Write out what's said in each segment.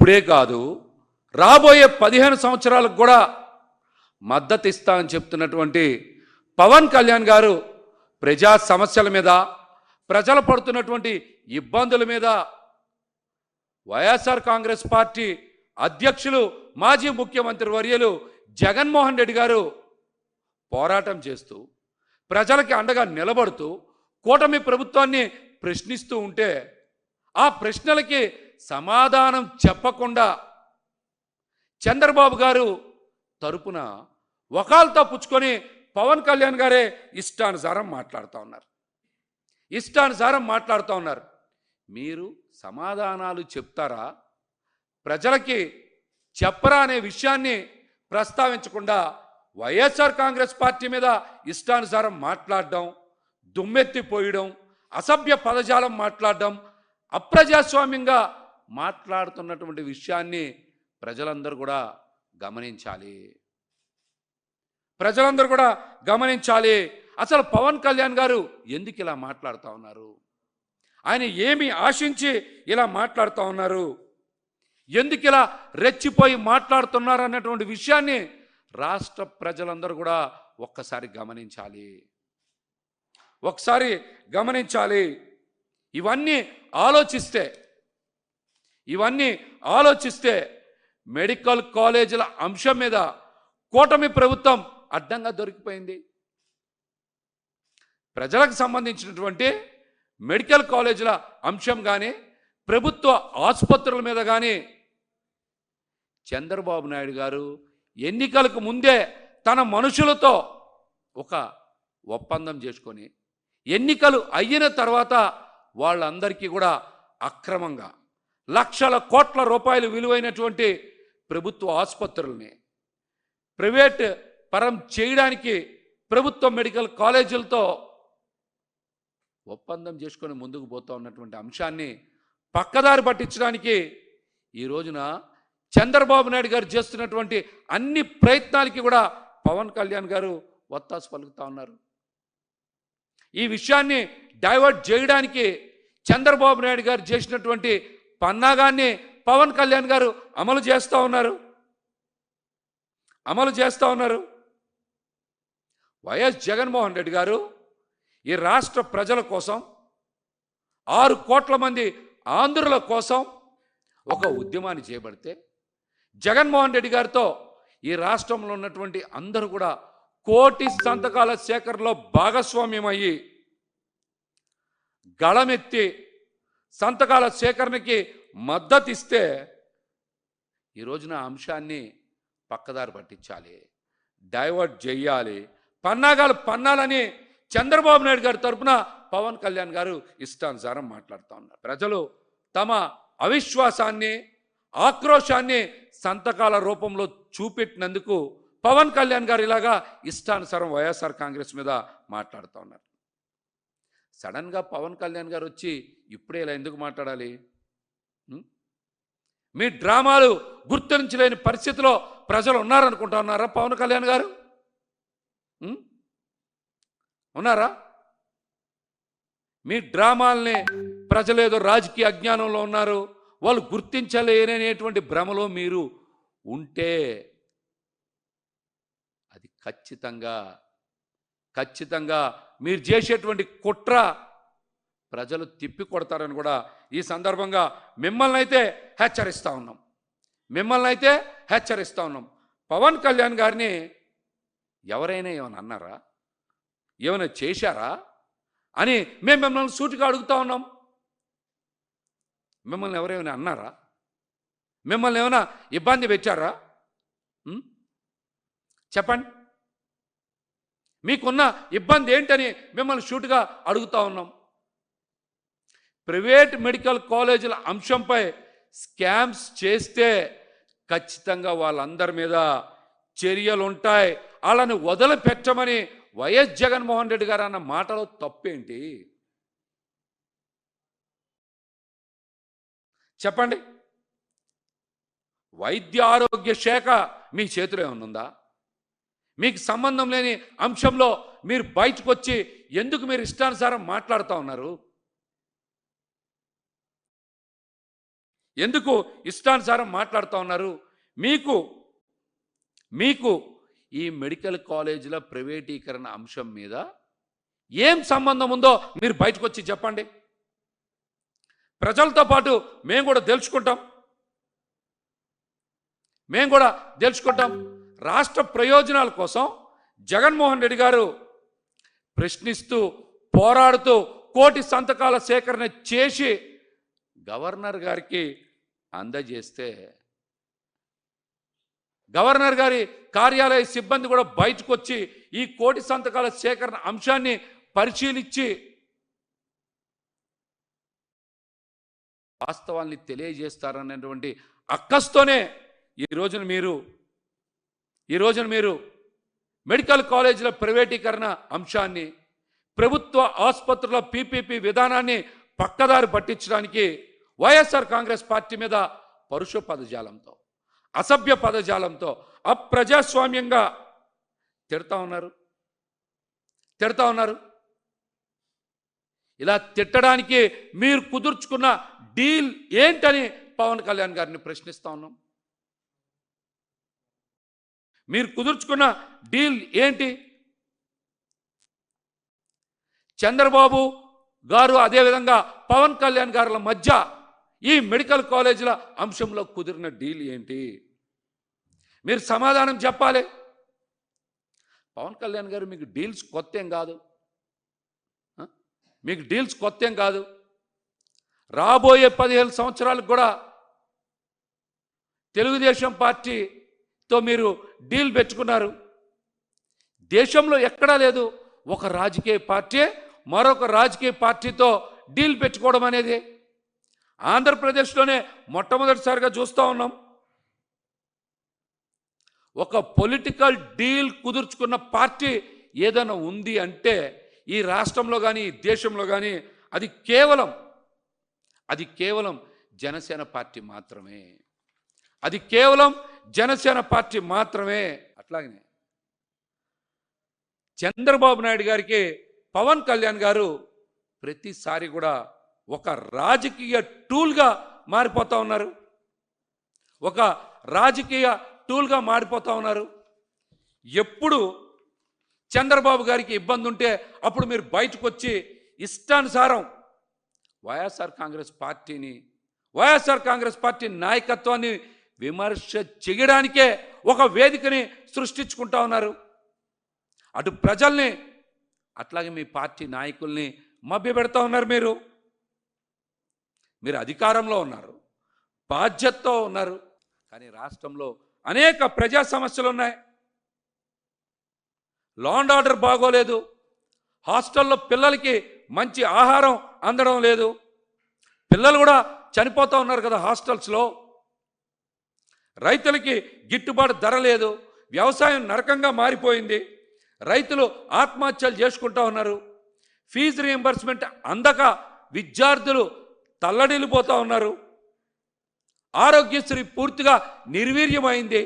ఇప్పుడే కాదు రాబోయే పదిహేను సంవత్సరాలకు కూడా మద్దతు ఇస్తా అని చెప్తున్నటువంటి పవన్ కళ్యాణ్ గారు ప్రజా సమస్యల మీద ప్రజలు పడుతున్నటువంటి ఇబ్బందుల మీద వైఎస్ఆర్ కాంగ్రెస్ పార్టీ అధ్యక్షులు మాజీ ముఖ్యమంత్రి వర్యులు జగన్మోహన్ రెడ్డి గారు పోరాటం చేస్తూ ప్రజలకి అండగా నిలబడుతూ కూటమి ప్రభుత్వాన్ని ప్రశ్నిస్తూ ఉంటే ఆ ప్రశ్నలకి సమాధానం చెప్పకుండా చంద్రబాబు గారు తరపున వకాలతో పుచ్చుకొని పవన్ కళ్యాణ్ గారే ఇష్టానుసారం మాట్లాడుతూ ఉన్నారు. ఇష్టానుసారం మాట్లాడుతూ ఉన్నారు. మీరు సమాధానాలు చెప్తారా? ప్రజలకి చెప్పరా అనే విషయాన్ని ప్రస్తావించకుండా వైఎస్ఆర్ కాంగ్రెస్ పార్టీ మీద ఇష్టానుసారం మాట్లాడడం దుమ్మెత్తిపోయడం అసభ్య పదజాలం మాట్లాడడం అప్రజాస్వామ్యంగా మాట్లాడుతున్నటువంటి విషయాన్ని ప్రజలందరూ కూడా గమనించాలి. ప్రజలందరూ కూడా గమనించాలి. అసలు పవన్ కళ్యాణ్ గారు ఎందుకు ఇలా మాట్లాడుతూ ఉన్నారు? ఆయన ఏమి ఆశించి ఇలా మాట్లాడుతూ ఉన్నారు? ఎందుకు ఇలా రెచ్చిపోయి మాట్లాడుతున్నారు అన్నటువంటి విషయాన్ని రాష్ట్ర ప్రజలందరూ కూడా ఒక్కసారి గమనించాలి. ఒకసారి గమనించాలి. ఇవన్నీ ఆలోచిస్తే ఇవన్నీ ఆలోచిస్తే మెడికల్ కాలేజీల అంశం మీద కూటమి ప్రభుత్వం అడ్డంగా దొరికిపోయింది. ప్రజలకు సంబంధించినటువంటి మెడికల్ కాలేజీల అంశం కానీ ప్రభుత్వ ఆసుపత్రుల మీద కానీ చంద్రబాబు నాయుడు గారు ఎన్నికలకు ముందే తన మనుషులతో ఒక ఒప్పందం చేసుకొని ఎన్నికలు అయిన తర్వాత వాళ్ళందరికీ కూడా అక్రమంగా లక్షల కోట్ల రూపాయలు విలువైనటువంటి ప్రభుత్వ ఆసుపత్రుల్ని ప్రైవేట్ పరం చేయడానికి ప్రభుత్వ మెడికల్ కాలేజీలతో ఒప్పందం చేసుకొని ముందుకు పోతూ ఉన్నటువంటి అంశాన్ని పక్కదారి పట్టించడానికి ఈ రోజున చంద్రబాబు నాయుడు గారు చేస్తున్నటువంటి అన్ని ప్రయత్నాలకి కూడా పవన్ కళ్యాణ్ గారు ఒత్తాసు పలుకుతా ఉన్నారు. ఈ విషయాన్ని డైవర్ట్ చేయడానికి చంద్రబాబు నాయుడు గారు చేసినటువంటి పన్నాగాన్ని పవన్ కళ్యాణ్ గారు అమలు చేస్తూ ఉన్నారు. అమలు చేస్తూ ఉన్నారు. వైఎస్ జగన్మోహన్ రెడ్డి గారు ఈ రాష్ట్ర ప్రజల కోసం ఆరు కోట్ల మంది ఆంధ్రుల కోసం ఒక ఉద్యమాన్ని చేపడితే జగన్మోహన్ రెడ్డి గారితో ఈ రాష్ట్రంలో ఉన్నటువంటి అందరూ కూడా కోటి సంతకాల సేకరణలో భాగస్వామ్యమయ్యి గళమెత్తి సంతకాల సేకరణకి మద్దతు ఇస్తే ఈ రోజున అంశాన్ని పక్కదారి పట్టించాలి. డైవర్ట్ చేయాలి పన్నాగాలు పన్నాలని చంద్రబాబు నాయుడు గారి తరపున పవన్ కళ్యాణ్ గారు ఇష్టానుసారం మాట్లాడుతూ ఉన్నారు. ప్రజలు తమ అవిశ్వాసాన్ని ఆక్రోశాన్ని సంతకాల రూపంలో చూపెట్టినందుకు పవన్ కళ్యాణ్ గారు ఇలాగా ఇష్టానుసారం వైఎస్ఆర్ కాంగ్రెస్ మీద మాట్లాడుతూ ఉన్నారు. సడన్గా పవన్ కళ్యాణ్ గారు వచ్చి ఇప్పుడే ఇలా ఎందుకు మాట్లాడాలి? మీ డ్రామాలు గుర్తించలేని పరిస్థితిలో ప్రజలు ఉన్నారనుకుంటా ఉన్నారా పవన్ కళ్యాణ్ గారు? ఉన్నారా? మీ డ్రామాల్ని ప్రజలు ఏదో రాజకీయ అజ్ఞానంలో ఉన్నారు వాళ్ళు గుర్తించలేననేటువంటి భ్రమలో మీరు ఉంటే అది ఖచ్చితంగా ఖచ్చితంగా మీరు చేసేటువంటి కుట్ర ప్రజలు తిప్పి కొడతారని కూడా ఈ సందర్భంగా మిమ్మల్ని అయితే హెచ్చరిస్తూ ఉన్నాం. మిమ్మల్ని అయితే హెచ్చరిస్తూ ఉన్నాం. పవన్ కళ్యాణ్ గారిని ఎవరైనా ఏమైనా అన్నారా? ఏమైనా చేశారా? అని మేము మిమ్మల్ని సూటిగా అడుగుతా ఉన్నాం. మిమ్మల్ని ఎవరేమైనా అన్నారా? మిమ్మల్ని ఏమైనా ఇబ్బంది పెట్టారా? చెప్పండి. మీకున్న ఇబ్బంది ఏంటని మిమ్మల్ని షూట్గా అడుగుతా ఉన్నాం. ప్రైవేట్ మెడికల్ కాలేజీల అంశంపై స్కామ్స్ చేస్తే ఖచ్చితంగా వాళ్ళందరి మీద చర్యలు ఉంటాయి వాళ్ళని వదిలిపెట్టమని వైఎస్ జగన్మోహన్ రెడ్డి గారు అన్న మాటలో తప్పేంటి? చెప్పండి. వైద్య ఆరోగ్య శాఖ మీ చేతిలో ఏమన్నా ఉందా మీకు సంబంధం లేని అంశంలో మీరు బయటకు వచ్చి ఎందుకు మీరు ఇష్టానుసారం మాట్లాడుతూ ఉన్నారు? ఎందుకు ఇష్టానుసారం మాట్లాడుతూ ఉన్నారు? మీకు మీకు ఈ మెడికల్ కాలేజీల ప్రైవేటీకరణ అంశం మీద ఏం సంబంధం ఉందో మీరు బయటకు వచ్చి చెప్పండి. ప్రజలతో పాటు మేము కూడా తెలుసుకుంటాం. మేము కూడా తెలుసుకుంటాం. రాష్ట్ర ప్రయోజనాల కోసం జగన్మోహన్ రెడ్డి గారు ప్రశ్నిస్తూ పోరాడుతూ కోటి సంతకాల సేకరణ చేసి గవర్నర్ గారికి అందజేస్తే గవర్నర్ గారి కార్యాలయ సిబ్బంది కూడా బయటకు వచ్చి ఈ కోటి సంతకాల సేకరణ అంశాన్ని పరిశీలించి వాస్తవాల్ని తెలియజేస్తారనేటువంటి అక్కస్తోనే ఈ రోజున మీరు ఈ రోజున మీరు మెడికల్ కాలేజీల ప్రైవేటీకరణ అంశాన్ని ప్రభుత్వ ఆసుపత్రుల పీపీపీ విధానాన్ని పక్కదారి పట్టించడానికి వైఎస్ఆర్ కాంగ్రెస్ పార్టీ మీద పరుష పదజాలంతో అసభ్య పదజాలంతో అప్రజాస్వామ్యంగా తిడతా ఉన్నారు. తిడతా ఉన్నారు. ఇలా తిట్టడానికి మీరు కుదుర్చుకున్న డీల్ ఏంటని పవన్ కళ్యాణ్ గారిని ప్రశ్నిస్తా ఉన్నాం. మీరు కుదుర్చుకున్న డీల్ ఏంటి? చంద్రబాబు గారు అదేవిధంగా పవన్ కళ్యాణ్ గారుల మధ్య ఈ మెడికల్ కాలేజీల అంశంలో కుదిరిన డీల్ ఏంటి? మీరు సమాధానం చెప్పాలి. పవన్ కళ్యాణ్ గారు మీకు డీల్స్ కొత్త ఏం కాదు మీకు డీల్స్ కొత్త ఏం కాదు. రాబోయే పదిహేను సంవత్సరాలకు కూడా తెలుగుదేశం పార్టీ తో మీరు డీల్ పెట్టుకున్నారు. దేశంలో ఎక్కడా లేదు. ఒక రాజకీయ పార్టీ మరొక రాజకీయ పార్టీతో డీల్ పెట్టుకోవడం అనేది. ఆంధ్రప్రదేశ్లోనే మొట్టమొదటిసారిగా చూస్తూ ఉన్నాం. ఒక పొలిటికల్ డీల్ కుదుర్చుకున్న పార్టీ ఏదైనా ఉంది అంటే ఈ రాష్ట్రంలో కానీ ఈ దేశంలో కానీ అది కేవలం అది కేవలం జనసేన పార్టీ మాత్రమే. అది కేవలం జనసేన పార్టీ మాత్రమే. అట్లాగనే చంద్రబాబు నాయుడు గారికి పవన్ కళ్యాణ్ గారు ప్రతిసారి కూడా ఒక రాజకీయ టూల్గా మారిపోతా ఉన్నారు. ఒక రాజకీయ టూల్గా మారిపోతా ఉన్నారు. ఎప్పుడు చంద్రబాబు గారికి ఇబ్బంది ఉంటే అప్పుడు మీరు బయటకు వచ్చి ఇష్టానుసారం వైఎస్ఆర్ కాంగ్రెస్ పార్టీని వైఎస్ఆర్ కాంగ్రెస్ పార్టీ నాయకత్వాన్ని విమర్శ చేయడానికే ఒక వేదికని సృష్టించుకుంటా ఉన్నారు. అటు ప్రజల్ని అట్లాగే మీ పార్టీ నాయకుల్ని మభ్యపెడతా ఉన్నారు మీరు. మీరు అధికారంలో ఉన్నారు బాధ్యతతో ఉన్నారు కానీ రాష్ట్రంలో అనేక ప్రజా సమస్యలు ఉన్నాయి లా అండ్ ఆర్డర్ బాగోలేదు హాస్టల్లో పిల్లలకి మంచి ఆహారం అందడం లేదు. పిల్లలు కూడా చనిపోతూ ఉన్నారు కదా హాస్టల్స్లో. రైతులకి గిట్టుబాటు ధర లేదు వ్యవసాయం నరకంగా మారిపోయింది. రైతులు ఆత్మహత్యలు చేసుకుంటా ఉన్నారు. ఫీజు రీఎంబర్స్మెంట్ అందక విద్యార్థులు తల్లడిల్లిపోతూ ఉన్నారు. ఆరోగ్యశ్రీ పూర్తిగా నిర్వీర్యమైంది.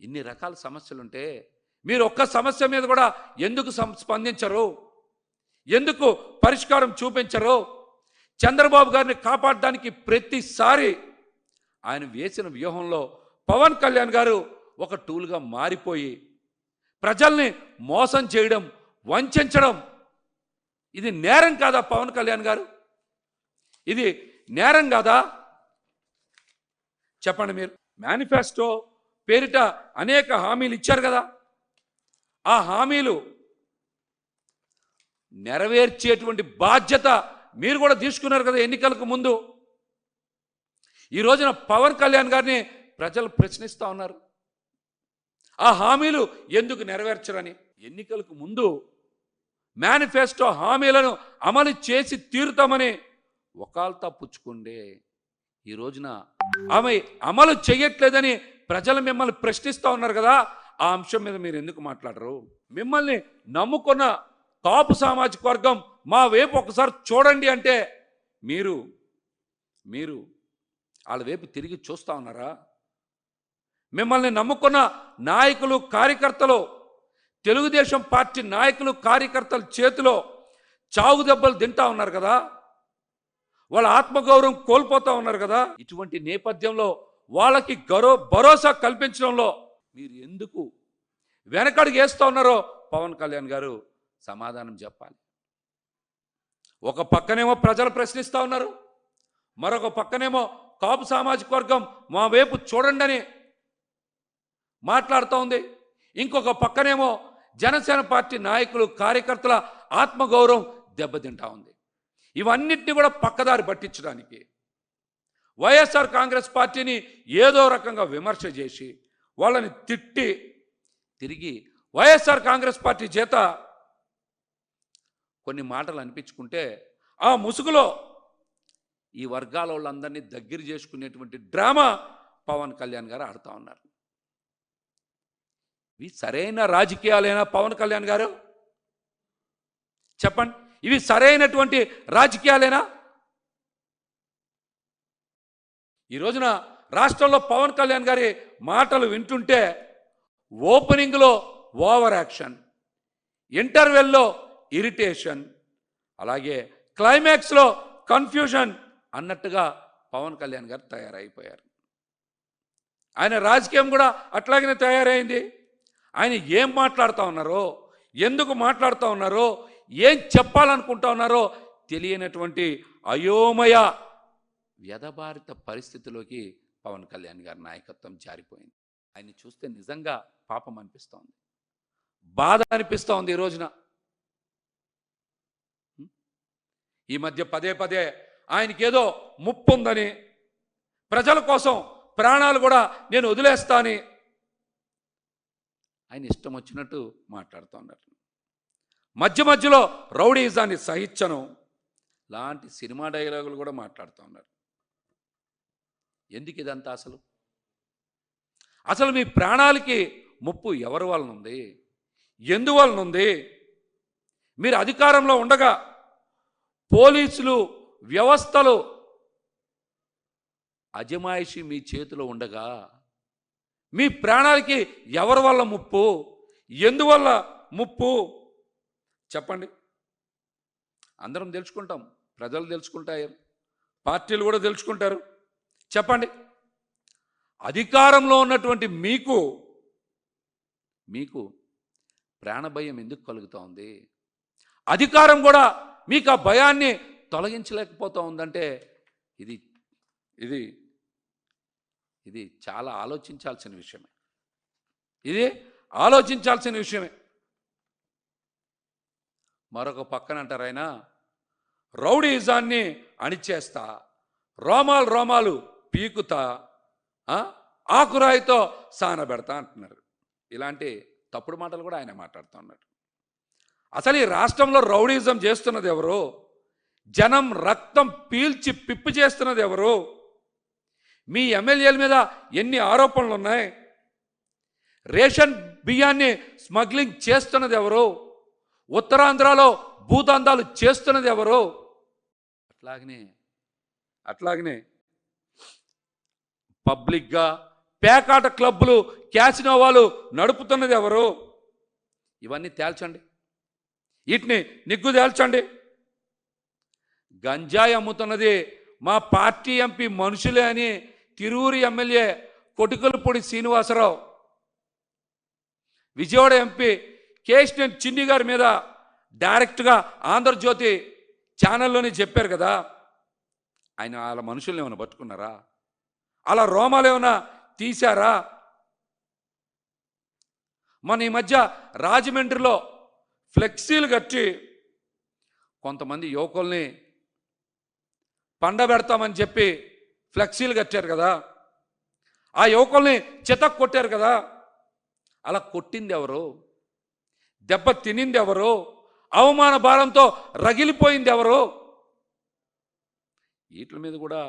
ఇన్ని రకాల సమస్యలుంటే మీరు ఒక్క సమస్య మీద కూడా ఎందుకు స్పందించరు? ఎందుకు పరిష్కారం చూపించరు? చంద్రబాబు గారిని కాపాడడానికి ప్రతిసారి ఆయన వేసిన వ్యూహంలో పవన్ కళ్యాణ్ గారు ఒక టూల్గా మారిపోయి ప్రజల్ని మోసం చేయడం వంచడం. ఇది నేరం కాదా పవన్ కళ్యాణ్ గారు? ఇది నేరం కాదా? చెప్పండి మీరు. మేనిఫెస్టో పేరిట అనేక హామీలు ఇచ్చారు కదా. ఆ హామీలు నెరవేర్చేటువంటి బాధ్యత మీరు కూడా తీసుకున్నారు కదా ఎన్నికలకు ముందు. ఈ రోజున పవన్ కళ్యాణ్ గారిని ప్రజలు ప్రశ్నిస్తూ ఉన్నారు. ఆ హామీలు ఎందుకు నెరవేర్చరని? ఎన్నికలకు ముందు మేనిఫెస్టో హామీలను అమలు చేసి తీరుతామని ఒకాల్తా పుచ్చుకుండే ఈ రోజున ఆమె అమలు చేయట్లేదని ప్రజలు మిమ్మల్ని ప్రశ్నిస్తూ ఉన్నారు కదా ఆ అంశం మీద మీరు ఎందుకు మాట్లాడరు? మిమ్మల్ని నమ్ముకున్న కాపు సామాజిక వర్గం మా వైపు ఒకసారి చూడండి అంటే మీరు మీరు వాళ్ళ వైపు తిరిగి చూస్తూ ఉన్నారా? మిమ్మల్ని నమ్ముకున్న నాయకులు కార్యకర్తలు తెలుగుదేశం పార్టీ నాయకులు కార్యకర్తల చేతిలో చావు దెబ్బలు తింటా ఉన్నారు కదా? వాళ్ళ ఆత్మగౌరవం కోల్పోతా ఉన్నారు కదా? ఇటువంటి నేపథ్యంలో వాళ్ళకి గౌరవ భరోసా కల్పించడంలో మీరు ఎందుకు వెనకడుగు వేస్తూ ఉన్నారో పవన్ కళ్యాణ్ గారు సమాధానం చెప్పాలి. ఒక పక్కనేమో ప్రజలు ప్రశ్నిస్తూ ఉన్నారు. మరొక పక్కనేమో కాపు సామాజిక వర్గం మా వైపు చూడండి అని మాట్లాడుతూ ఉంది. ఇంకొక పక్కనేమో జనసేన పార్టీ నాయకులు కార్యకర్తల ఆత్మగౌరవం దెబ్బతింటా ఉంది. ఇవన్నిటిని కూడా పక్కదారి పట్టించడానికి వైఎస్ఆర్ కాంగ్రెస్ పార్టీని ఏదో రకంగా విమర్శ చేసి వాళ్ళని తిట్టి తిరిగి వైఎస్ఆర్ కాంగ్రెస్ పార్టీ చేత కొన్ని మాటలు అనిపించుకుంటే ఆ ముసుగులో ఈ వర్గాల వాళ్ళందరినీ దగ్గర చేసుకునేటువంటి డ్రామా పవన్ కళ్యాణ్ గారు ఆడుతూ ఉన్నారు. ఇవి సరైన రాజకీయాలేనా పవన్ కళ్యాణ్ గారు? చెప్పండి. ఇవి సరైనటువంటి రాజకీయాలేనా? ఈ రోజున రాష్ట్రంలో పవన్ కళ్యాణ్ గారి మాటలు వింటుంటే ఓపెనింగ్లో ఓవర్ యాక్షన్ ఇంటర్వెల్లో ఇరిటేషన్ అలాగే క్లైమాక్స్లో కన్ఫ్యూజన్ అన్నట్టుగా పవన్ కళ్యాణ్ గారు తయారైపోయారు. ఆయన రాజకీయం కూడా అట్లాగనే తయారైంది. ఆయన ఏం మాట్లాడుతూ ఉన్నారో ఎందుకు మాట్లాడుతూ ఉన్నారో ఏం చెప్పాలనుకుంటా ఉన్నారో తెలియనటువంటి అయోమయ వ్యధభారిత పరిస్థితిలోకి పవన్ కళ్యాణ్ గారి నాయకత్వం జారిపోయింది. ఆయన్ని చూస్తే నిజంగా పాపం అనిపిస్తోంది. బాధ అనిపిస్తోంది ఈ రోజున. ఈ మధ్య పదే పదే ఆయనకేదో ముప్పు ఉందని ప్రజల కోసం ప్రాణాలు కూడా నేను వదిలేస్తాని. ఆయన ఇష్టం వచ్చినట్టు మాట్లాడుతూ ఉన్నారు మధ్య మధ్యలో రౌడీజాన్ని సహించను. లాంటి సినిమా డైలాగులు కూడా మాట్లాడుతూ ఉన్నారు ఎందుకు ఇదంతా అసలు? అసలు మీ ప్రాణాలకి ముప్పు ఎవరి వలన ఉంది ఎందువలన ఉంది మీరు అధికారంలో ఉండగా పోలీసులు వ్యవస్థలు అజమాయిషి మీ చేతిలో ఉండగా మీ ప్రాణాలకి ఎవరి వల్ల ముప్పు ఎందువల్ల ముప్పు? చెప్పండి. అందరం తెలుసుకుంటాం. ప్రజలు తెలుసుకుంటారు. పార్టీలు కూడా తెలుసుకుంటారు. చెప్పండి. అధికారంలో ఉన్నటువంటి మీకు మీకు ప్రాణభయం ఎందుకు కలుగుతోంది? అధికారం కూడా మీకు ఆ భయాన్ని తొలగించలేకపోతూ ఉందంటే ఇది ఇది ఇది చాలా ఆలోచించాల్సిన విషయమే. ఇది ఆలోచించాల్సిన విషయమే. మరొక పక్కన అంటారైనా రౌడీజాన్ని అణిచేస్తా రోమాలు రోమాలు పీకుతా ఆకురాయితో సానబెడతా అంటున్నారు. ఇలాంటి తప్పుడు మాటలు కూడా ఆయన మాట్లాడుతూ ఉన్నాడు. అసలు ఈ రాష్ట్రంలో రౌడీజం చేస్తున్నది ఎవరు? జనం రక్తం పీల్చి పిప్పి చేస్తున్నది ఎవరు? మీ ఎమ్మెల్యేల మీద ఎన్ని ఆరోపణలు ఉన్నాయి? రేషన్ బియ్యాన్ని స్మగ్లింగ్ చేస్తున్నది ఎవరు? ఉత్తరాంధ్రలో భూదందాలు చేస్తున్నది ఎవరు? అట్లాగనే అట్లాగనే పబ్లిక్గా పేకాట క్లబ్బులు క్యాసినోవాలు నడుపుతున్నది ఎవరు? ఇవన్నీ తేల్చండి. వీటిని నిగ్గు తేల్చండి. గంజాయి అమ్ముతున్నది మా పార్టీ ఎంపీ మనుషులే అని తిరువురు ఎమ్మెల్యే కొటికలపూడి శ్రీనివాసరావు. విజయవాడ ఎంపీ కేశినేని చిన్ని గారి మీద డైరెక్ట్గా ఆంధ్రజ్యోతి ఛానల్లోనే చెప్పారు కదా ఆయన వాళ్ళ మనుషుల్ని ఏమైనా పట్టుకున్నారా? అలా రోమాలు ఏమైనా తీశారా? మన ఈ మధ్య రాజమండ్రిలో ఫ్లెక్సీలు కట్టి కొంతమంది యువకుల్ని పండబెడతామని చెప్పి ఫ్లెక్సీలు కట్టారు కదా. ఆ యువకుల్ని చితక్ కొట్టారు కదా. అలా కొట్టింది ఎవరు దెబ్బ తినింది ఎవరు అవమాన భారంతో రగిలిపోయింది ఎవరు వీటి మీద కూడా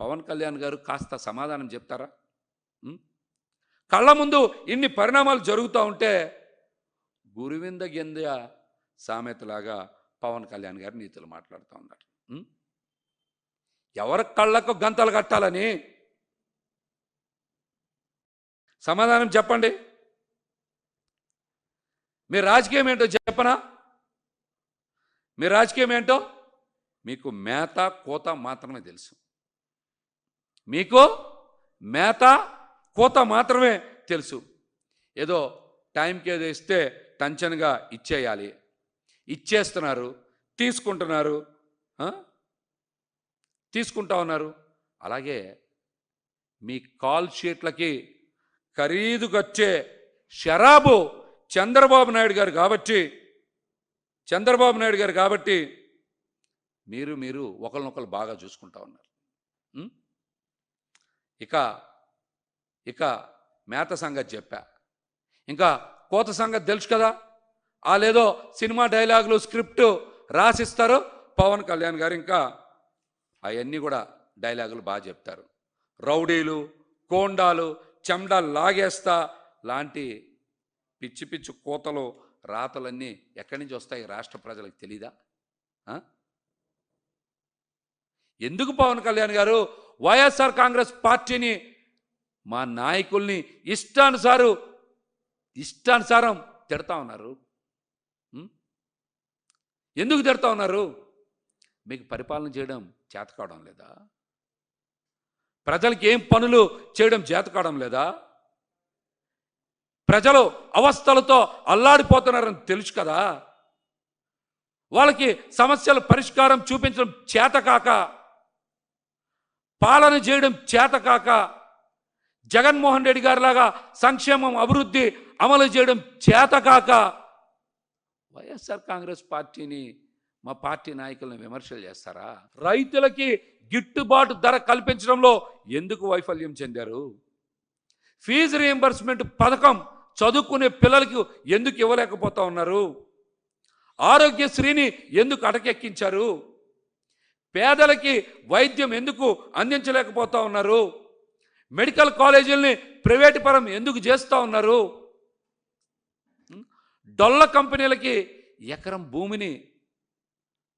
పవన్ కళ్యాణ్ గారు కాస్త సమాధానం చెప్తారా? కళ్ళ ముందు ఇన్ని పరిణామాలు జరుగుతూ ఉంటే గురువింద గింద సామెతలాగా పవన్ కళ్యాణ్ గారు నీతులు మాట్లాడుతూ ఉన్నారు. ఎవరి కళ్ళకు గంతలు కట్టాలని? సమాధానం చెప్పండి. మీ రాజకీయం ఏంటో చెప్పనా? మీ రాజకీయం ఏంటో? మీకు మేత కోత మాత్రమే తెలుసు. మీకు మేత కోత మాత్రమే తెలుసు. ఏదో టైంకి ఏదో ఇస్తే టెన్షన్గా ఇచ్చేయాలి. ఇచ్చేస్తున్నారు తీసుకుంటున్నారు తీసుకుంటా ఉన్నారు. అలాగే మీ కాల్ షీట్లకి ఖరీదుకొచ్చే షరాబు చంద్రబాబు నాయుడు గారు కాబట్టి చంద్రబాబు నాయుడు గారు కాబట్టి మీరు మీరు ఒకరినొకరు బాగా చూసుకుంటా ఉన్నారు. ఇక ఇక మేత సంగతి చెప్పా. ఇంకా కోత సంగతి తెలుసు కదా? వాళ్ళేదో సినిమా డైలాగులు స్క్రిప్ట్ రాసిస్తారు పవన్ కళ్యాణ్ గారు. ఇంకా అవన్నీ కూడా డైలాగులు బాగా చెప్తారు. రౌడీలు కోండాలు చెమ్డాలు లాగేస్తా లాంటి పిచ్చి పిచ్చి కోతలు రాతలన్నీ ఎక్కడి నుంచి వస్తాయి రాష్ట్ర ప్రజలకు తెలీదా? ఎందుకు పవన్ కళ్యాణ్ గారు వైఎస్ఆర్ కాంగ్రెస్ పార్టీని మా నాయకుల్ని ఇష్టానుసారు ఇష్టానుసారం తిడతా ఉన్నారు? ఎందుకు తిడతా ఉన్నారు? మీకు పరిపాలన చేయడం చేత కావడం లేదా? ప్రజలకి ఏం పనులు చేయడం చేత కావడం లేదా? ప్రజలు అవస్థలతో అల్లాడిపోతున్నారని తెలుసు కదా? వాళ్ళకి సమస్యల పరిష్కారం చూపించడం చేత కాక పాలన చేయడం చేత కాక జగన్మోహన్ రెడ్డి గారిలాగా సంక్షేమం అభివృద్ధి అమలు చేయడం చేత కాక వైఎస్ఆర్ కాంగ్రెస్ పార్టీని మా పార్టీ నాయకులను విమర్శలు చేస్తారా? రైతులకి గిట్టుబాటు ధర కల్పించడంలో ఎందుకు వైఫల్యం చెందారు? ఫీజు రియంబర్స్మెంట్ పథకం చదువుకునే పిల్లలకు ఎందుకు ఇవ్వలేకపోతా ఉన్నారు? ఆరోగ్యశ్రీని ఎందుకు అటకెక్కించారు? పేదలకి వైద్యం ఎందుకు అందించలేకపోతా ఉన్నారు? మెడికల్ కాలేజీల్ని ప్రైవేటు పరం ఎందుకు చేస్తూ ఉన్నారు? డొల్ల కంపెనీలకి ఎకరం భూమిని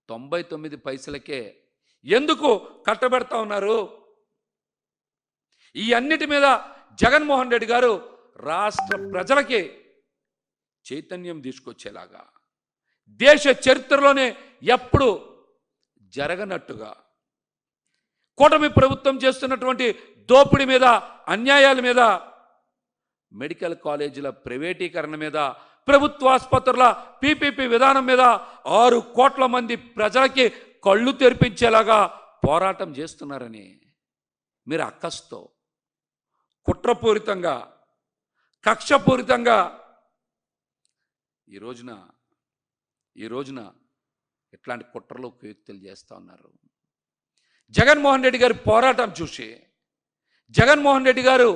తొంభై తొమ్మిది పైసలకే ఎందుకు కట్టబెడతా ఉన్నారు? ఈ అన్నిటి మీద జగన్మోహన్ రెడ్డి గారు రాష్ట్ర ప్రజలకి చైతన్యం తీసుకొచ్చేలాగా దేశ చరిత్రలోనే ఎప్పుడు జరగనట్టుగా కూటమి ప్రభుత్వం చేస్తున్నటువంటి దోపిడీ మీద అన్యాయాల మీద మెడికల్ కాలేజీల ప్రైవేటీకరణ మీద ప్రభుత్వ ఆసుపత్రుల పీపీపీ విధానం మీద ఆరు కోట్ల మంది ప్రజలకి కళ్ళు తెరిపించేలాగా పోరాటం చేస్తున్నారని మీరు అక్కస్తో కుట్రపూరితంగా కక్షపూరితంగా ఈ రోజున ఈ రోజున ఇట్లాంటి కుట్రలు కుయుక్తులు చేస్తూ ఉన్నారు. జగన్మోహన్ రెడ్డి గారి పోరాటం చూసి జగన్మోహన్ రెడ్డి గారు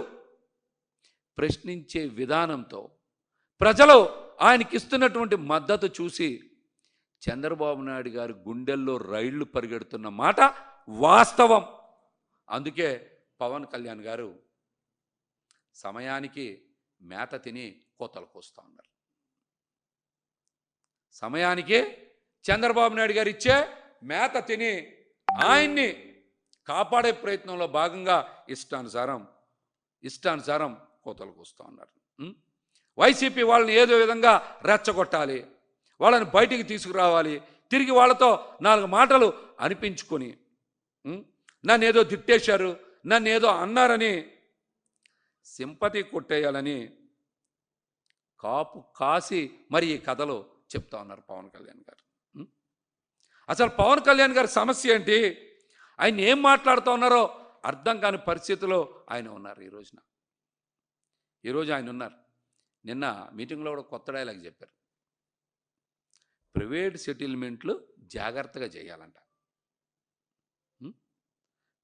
ప్రశ్నించే విధానంతో ప్రజలు ఆయనకి ఇస్తున్నటువంటి మద్దతు చూసి చంద్రబాబు నాయుడు గారి గుండెల్లో రైళ్ళు పరిగెడుతున్న మాట వాస్తవం. అందుకే పవన్ కళ్యాణ్ గారు సమయానికి మేత తిని కోతలు కోస్తూ ఉన్నారు. సమయానికి చంద్రబాబు నాయుడు గారు ఇచ్చే మేత తిని ఆయన్ని కాపాడే ప్రయత్నంలో భాగంగా ఇష్టానుసారం ఇష్టానుసారం కోతలు కోస్తూ ఉన్నారు. వైసీపీ వాళ్ళని ఏదో విధంగా రెచ్చగొట్టాలి. వాళ్ళని బయటికి తీసుకురావాలి. తిరిగి వాళ్ళతో నాలుగు మాటలు అనిపించుకొని నన్ను ఏదో తిట్టేశారు నన్ను ఏదో అన్నారని సింపతి కొట్టేయాలని కాపు కాసి మరి ఈ కథలు చెప్తా ఉన్నారు పవన్ కళ్యాణ్ గారు. అసలు పవన్ కళ్యాణ్ గారి సమస్య ఏంటి? ఆయన ఏం మాట్లాడుతూ ఉన్నారో అర్థం కాని పరిస్థితిలో ఆయన ఉన్నారు ఈ రోజున. ఈరోజు ఆయన ఉన్నారు. నిన్న మీటింగ్లో కూడా కొత్త డైలాగ్ చెప్పారు. ప్రైవేట్ సెటిల్మెంట్లు జాగ్రత్తగా చేయాలంట.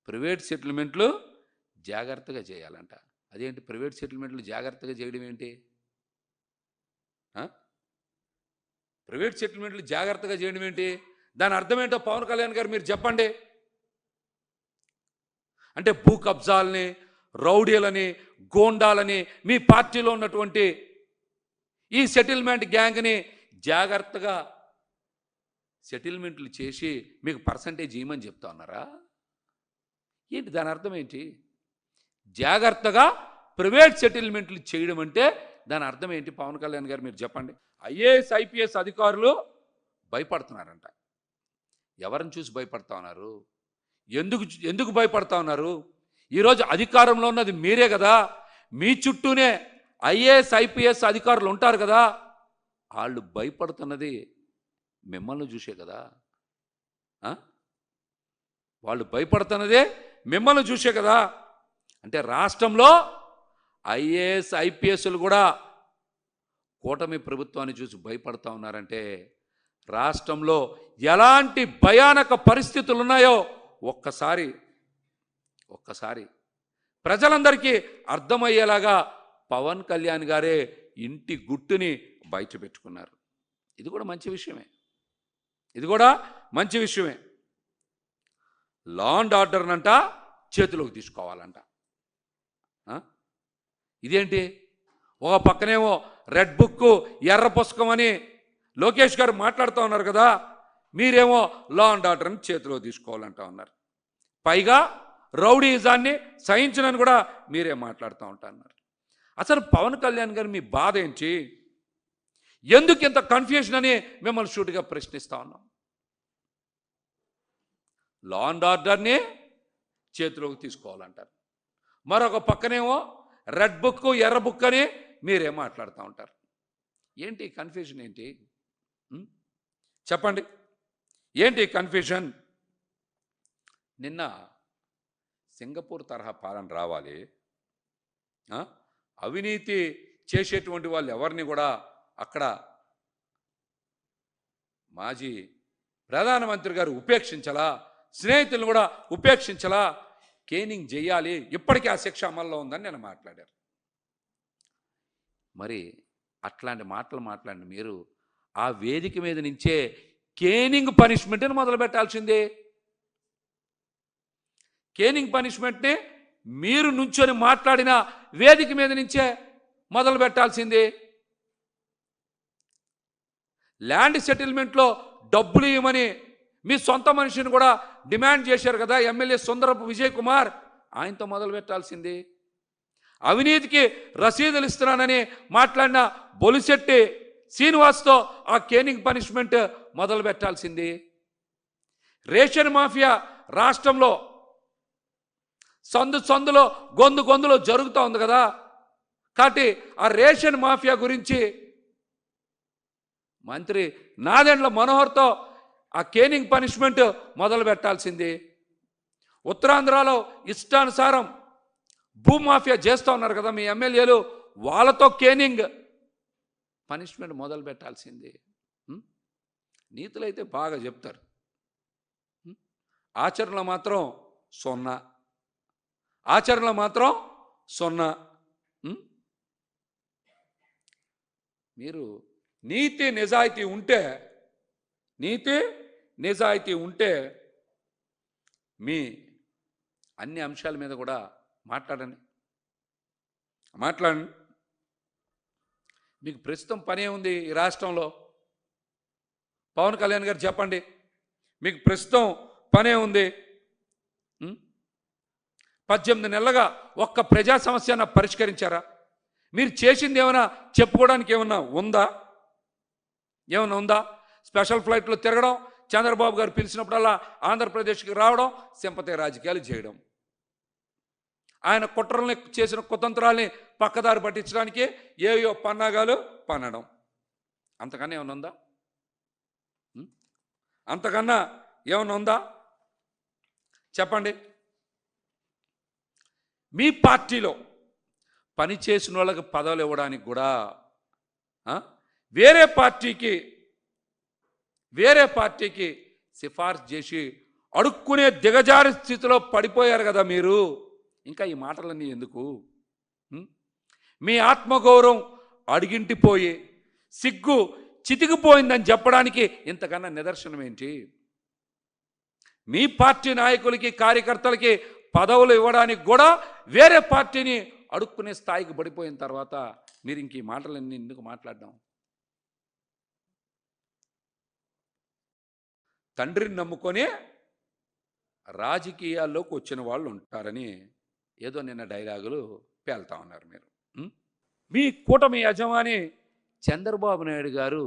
ప్రైవేట్ సెటిల్మెంట్లు జాగ్రత్తగా చేయాలంట. అదేంటి? ప్రైవేట్ సెటిల్మెంట్లు జాగ్రత్తగా చేయడం ఏంటి? ప్రైవేట్ సెటిల్మెంట్లు జాగ్రత్తగా చేయడం ఏంటి? దాని అర్థం ఏంటో పవన్ కళ్యాణ్ గారు మీరు చెప్పండి. అంటే భూ కబ్జాలని రౌడీలని గోండాలని మీ పార్టీలో ఉన్నటువంటి ఈ సెటిల్మెంట్ గ్యాంగ్ని జాగ్రత్తగా సెటిల్మెంట్లు చేసి మీకు పర్సంటేజ్ ఇవ్వమని చెప్తా ఉన్నారా? ఏంటి దాని అర్థం ఏంటి? జాగ్రత్తగా ప్రైవేట్ సెటిల్మెంట్లు చేయడం అంటే దాని అర్థం ఏంటి? పవన్ కళ్యాణ్ గారు మీరు చెప్పండి. ఐఏఎస్ ఐపీఎస్ అధికారులు భయపడుతున్నారంట. ఎవరిని చూసి భయపడతా ఉన్నారు? ఎందుకు ఎందుకు భయపడతా ఉన్నారు? ఈరోజు అధికారంలో ఉన్నది మీరే కదా. మీ చుట్టూనే ఐఏఎస్ ఐపీఎస్ అధికారులు ఉంటారు కదా వాళ్ళు భయపడుతున్నది మిమ్మల్ని చూసే కదా వాళ్ళు భయపడుతున్నదే మిమ్మల్ని చూసే కదా. అంటే రాష్ట్రంలో ఐఏఎస్ ఐపీఎస్లు కూడా కూటమి ప్రభుత్వాన్ని చూసి భయపడతా ఉన్నారంటే రాష్ట్రంలో ఎలాంటి భయానక పరిస్థితులు ఉన్నాయో ఒక్కసారి ఒక్కసారి ప్రజలందరికీ అర్థమయ్యేలాగా పవన్ కళ్యాణ్ గారే ఇంటి గుట్టుని బయట పెట్టుకున్నారు ఇది కూడా మంచి విషయమే. ఇది కూడా మంచి విషయమే. లా అండ్ ఆర్డర్నంట చేతిలోకి తీసుకోవాలంట. ఇదేంటి? ఒక పక్కనేమో రెడ్ బుక్ ఎర్ర పుస్తకం అని లోకేష్ గారు మాట్లాడుతూ ఉన్నారు కదా మీరేమో లా అండ్ ఆర్డర్ని చేతిలో తీసుకోవాలంటా ఉన్నారు పైగా రౌడీజాన్ని సహించనని కూడా మీరే మాట్లాడుతూ ఉంటాన్నారు అసలు పవన్ కళ్యాణ్ గారు మీ బాధ ఏంటి? ఎందుకు ఇంత కన్ఫ్యూషన్ అని మిమ్మల్ని షూట్గా ప్రశ్నిస్తా ఉన్నాం. లా అండ్ ఆర్డర్ని చేతిలోకి తీసుకోవాలంటారు. మరొక పక్కనేమో రెడ్ బుక్ ఎర్ర బుక్ అని మీరే మాట్లాడుతూ ఉంటారు. ఏంటి కన్ఫ్యూజన్ ఏంటి? చెప్పండి. ఏంటి కన్ఫ్యూజన్ నిన్న సింగపూర్ తరహా పాలన రావాలి. అవినీతి చేసేటువంటి వాళ్ళు ఎవరిని కూడా అక్కడ మాజీ ప్రధానమంత్రి గారు ఉపేక్షించలా స్నేహితులను కూడా ఉపేక్షించలా కేనింగ్ చేయాలి ఇప్పటికీ ఆ శిక్ష అమల్లో ఉందని నేను మాట్లాడారు. మరి అట్లాంటి మాటలు మాట్లాడిన మీరు ఆ వేదిక మీద నుంచే కేనింగ్ పనిష్మెంట్ని మొదలు పెట్టాల్సిందే కేనింగ్ పనిష్మెంట్ని మీరు నుంచొని మాట్లాడిన వేదిక మీద నుంచే మొదలు పెట్టాల్సింది. ల్యాండ్ సెటిల్మెంట్లో డబ్బులు ఇవ్వమని మీ సొంత మనిషిని కూడా డిమాండ్ చేశారు కదా ఎమ్మెల్యే సుందరపు విజయ్ కుమార్. ఆయనతో మొదలు పెట్టాల్సింది. అవినీతికి రసీదులు ఇస్తున్నానని మాట్లాడిన బొలిశెట్టి శ్రీనివాస్తో ఆ కేనింగ్ పనిష్మెంట్ మొదలు పెట్టాల్సింది. రేషన్ మాఫియా రాష్ట్రంలో సందు సందులో గొంతు గొంతులో జరుగుతూ ఉంది కదా. కాబట్టి ఆ రేషన్ మాఫియా గురించి మంత్రి నాదెండ్ల మనోహర్తో ఆ కేనింగ్ పనిష్మెంట్ మొదలు పెట్టాల్సింది. ఉత్తరాంధ్రలో ఇష్టానుసారం భూమాఫియా చేస్తూ ఉన్నారు కదా మీ ఎమ్మెల్యేలు. వాళ్ళతో కేనింగ్ పనిష్మెంట్ మొదలు పెట్టాల్సింది. నీతులైతే నీతులు అయితే బాగా చెప్తారు. ఆచరణలో మాత్రం సున్నా. ఆచరణలో మాత్రం సున్నా. మీరు నీతి నిజాయితీ ఉంటే నీతి నిజాయితీ ఉంటే మీ అన్ని అంశాల మీద కూడా మాట్లాడండి. మాట్లాడండి. మీకు ప్రస్తుతం పనే ఉంది ఈ రాష్ట్రంలో. పవన్ కళ్యాణ్ గారు చెప్పండి. మీకు ప్రస్తుతం పనే ఉంది. పద్దెనిమిది నెలలుగా ఒక్క ప్రజా సమస్యన పరిష్కరించారా? మీరు చేసింది ఏమైనా చెప్పుకోవడానికి ఏమన్నా ఉందా? ఏమైనా ఉందా? స్పెషల్ ఫ్లైట్లో తిరగడం చంద్రబాబు గారు పిలిచినప్పుడల్లా ఆంధ్రప్రదేశ్కి రావడం సింపతి రాజకీయాలు చేయడం. ఆయన కుట్రల్ని చేసిన కుతంత్రాల్ని పక్కదారి పట్టించడానికి ఏయో పన్నాగాలు పన్నడం అంతకన్నా ఏమైనా ఉందా? అంతకన్నా ఏమైనా ఉందా? చెప్పండి. మీ పార్టీలో పని చేసిన వాళ్ళకి పదవులు ఇవ్వడానికి కూడా వేరే పార్టీకి వేరే పార్టీకి సిఫార్సు చేసి అడుక్కునే దిగజారి స్థితిలో పడిపోయారు కదా మీరు. ఇంకా ఈ మాటలన్నీ ఎందుకు? మీ? ఆత్మగౌరవం అడిగింటిపోయి సిగ్గు చితికిపోయిందని చెప్పడానికి ఇంతకన్నా నిదర్శనం ఏంటి? మీ పార్టీ నాయకులకి కార్యకర్తలకి పదవులు ఇవ్వడానికి కూడా వేరే పార్టీని అడుక్కునే స్థాయికి పడిపోయిన తర్వాత మీరు ఇంక ఈ మాటలన్నీ ఎందుకు మాట్లాడడం? తండ్రిని నమ్ముకొని రాజకీయాల్లోకి వచ్చిన వాళ్ళు ఉంటారని ఏదో నిన్న డైలాగులు పేల్తా ఉన్నారు మీరు. మీ కూటమి యజమాని చంద్రబాబు నాయుడు గారు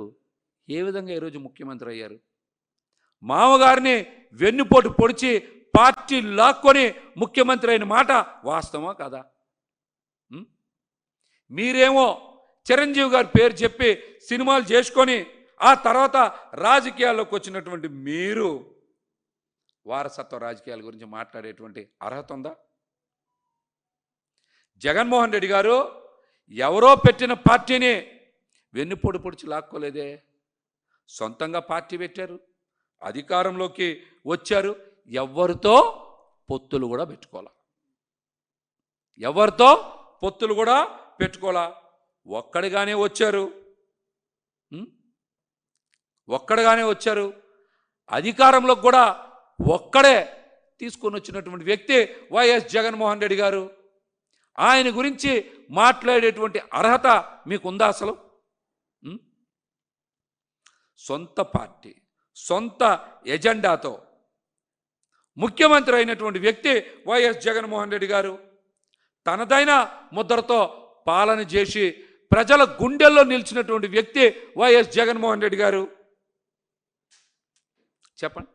ఏ విధంగా ఈరోజు ముఖ్యమంత్రి అయ్యారు? మామగారిని వెన్నుపోటు పొడిచి పార్టీ లాక్కొని ముఖ్యమంత్రి అయిన మాట వాస్తవమా కదా? మీరేమో చిరంజీవి గారి పేరు చెప్పి సినిమాలు చేసుకొని ఆ తర్వాత రాజకీయాల్లోకి వచ్చినటువంటి మీరు వారసత్వ రాజకీయాల గురించి మాట్లాడేటువంటి అర్హత ఉందా? జగన్మోహన్ రెడ్డి గారు ఎవరో పెట్టిన పార్టీని వెన్నుపొడి పొడిచి లాక్కోలేదే. సొంతంగా పార్టీ పెట్టారు. అధికారంలోకి వచ్చారు. ఎవరితో పొత్తులు కూడా పెట్టుకోవాలా? ఎవరితో పొత్తులు కూడా పెట్టుకోవాలా? ఒక్కడిగానే వచ్చారు. ఒక్కడగానే ఒక్కడిగానే వచ్చారు. అధికారంలో కూడా ఒక్కడే తీసుకొని వచ్చినటువంటి వ్యక్తి వైఎస్ జగన్మోహన్ రెడ్డి గారు. ఆయన గురించి మాట్లాడేటువంటి అర్హత మీకుందా అసలు? సొంత పార్టీ సొంత ఎజెండాతో ముఖ్యమంత్రి అయినటువంటి వ్యక్తి వైఎస్ జగన్మోహన్ రెడ్డి గారు. తనదైన ముద్రతో పాలన చేసి ప్రజల గుండెల్లో నిలిచినటువంటి వ్యక్తి వైఎస్ జగన్మోహన్ రెడ్డి గారు. చెప్పండి.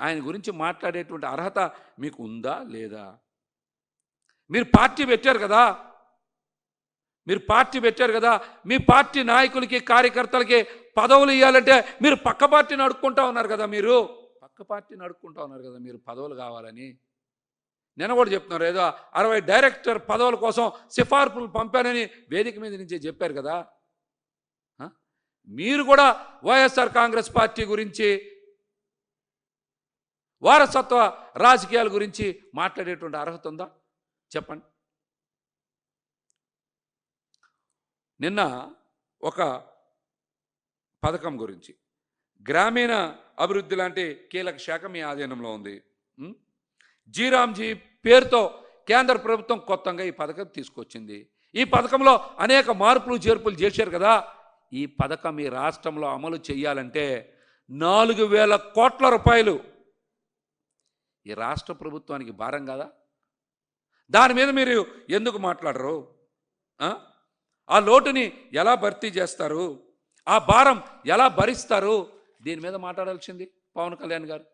ఆయన గురించి మాట్లాడేటువంటి అర్హత మీకు ఉందా లేదా? మీరు పార్టీ పెట్టారు కదా. మీరు పార్టీ పెట్టారు కదా. మీ పార్టీ నాయకులకి కార్యకర్తలకి పదవులు ఇవ్వాలంటే మీరు పక్క పార్టీని అడుక్కుంటా ఉన్నారు కదా మీరు. పక్క పార్టీని అడుక్కుంటా ఉన్నారు కదా మీరు పదవులు కావాలని. నేను కూడా చెప్తున్నారు ఏదో అరవై డైరెక్టర్ పదవుల కోసం సిఫార్సులు పంపానని వేదిక మీద నుంచే చెప్పారు కదా. మీరు కూడా వైఎస్ఆర్ కాంగ్రెస్ పార్టీ గురించి వారసత్వ రాజకీయాల గురించి మాట్లాడేటువంటి అర్హత ఉందా? చెప్పండి. నిన్న ఒక పథకం గురించి గ్రామీణ అభివృద్ధి లాంటి కీలక శాఖ మీ ఆధీనంలో ఉంది. జీరామ్జీ పేరుతో కేంద్ర ప్రభుత్వం కొత్తగా ఈ పథకం తీసుకొచ్చింది. ఈ పథకంలో అనేక మార్పులు చేర్పులు చేశారు కదా. ఈ పథకం ఈ రాష్ట్రంలో అమలు చేయాలంటే నాలుగు వేల కోట్ల రూపాయలు. ఈ రాష్ట్ర ప్రభుత్వానికి భారం కదా. దాని మీద మీరు ఎందుకు మాట్లాడరు? ఆ లోటుని ఎలా భర్తీ చేస్తారు? ఆ భారం ఎలా భరిస్తారు? దీని మీద మాట్లాడాల్సింది పవన్ కళ్యాణ్ గారు.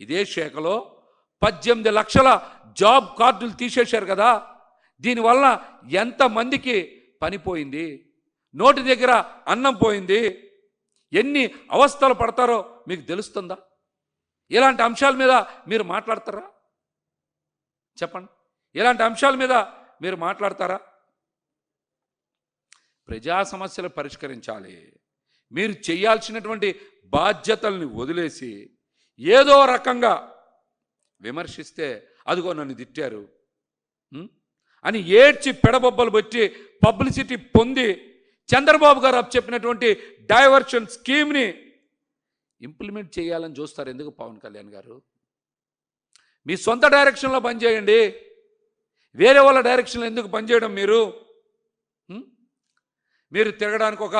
ఇదే శాఖలో పద్దెనిమిది లక్షల జాబ్ కార్డులు తీసేశారు కదా. దీనివల్ల ఎంతమందికి పనిపోయింది నోటి దగ్గర అన్నం పోయింది. ఎన్ని అవస్థలు పడతారో మీకు తెలుస్తుందా? ఇలాంటి అంశాల మీద మీరు మాట్లాడతారా? చెప్పండి. ఇలాంటి అంశాల మీద మీరు మాట్లాడతారా? ప్రజా సమస్యలు పరిష్కరించాలి. మీరు చేయాల్సినటువంటి బాధ్యతల్ని వదిలేసి ఏదో రకంగా విమర్శిస్తే అదిగో నన్ను తిట్టారు అని ఏడ్చి పెడబొబ్బలు పెట్టి పబ్లిసిటీ పొంది చంద్రబాబు గారు చెప్పినటువంటి డైవర్షన్ స్కీమ్ని ఇంప్లిమెంట్ చేయాలని చూస్తారు ఎందుకు పవన్ కళ్యాణ్ గారు? మీ సొంత డైరెక్షన్లో పనిచేయండి వేరే వాళ్ళ డైరెక్షన్లో ఎందుకు పనిచేయడం మీరు? మీరు తిరగడానికి ఒక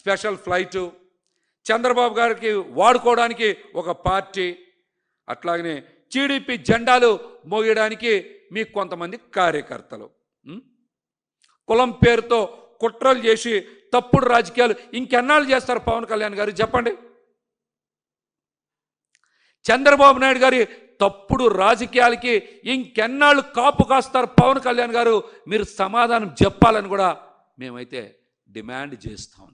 స్పెషల్ ఫ్లైటు. చంద్రబాబు గారికి వాడుకోవడానికి ఒక పార్టీ. అట్లాగనే టీడీపీ జెండాలు మోయడానికి మీకు కొంతమంది కార్యకర్తలు. కులం పేరుతో కుట్రలు చేసి తప్పుడు రాజకీయాలు ఇంకెన్నాళ్ళు చేస్తారు పవన్ కళ్యాణ్ గారు చెప్పండి? చంద్రబాబు నాయుడు గారి తప్పుడు రాజకీయాలకి ఇంకెన్నాళ్ళు కాపు కాస్తారు పవన్ కళ్యాణ్ గారు? మీరు సమాధానం చెప్పాలని కూడా మేమైతే డిమాండ్ చేస్తాం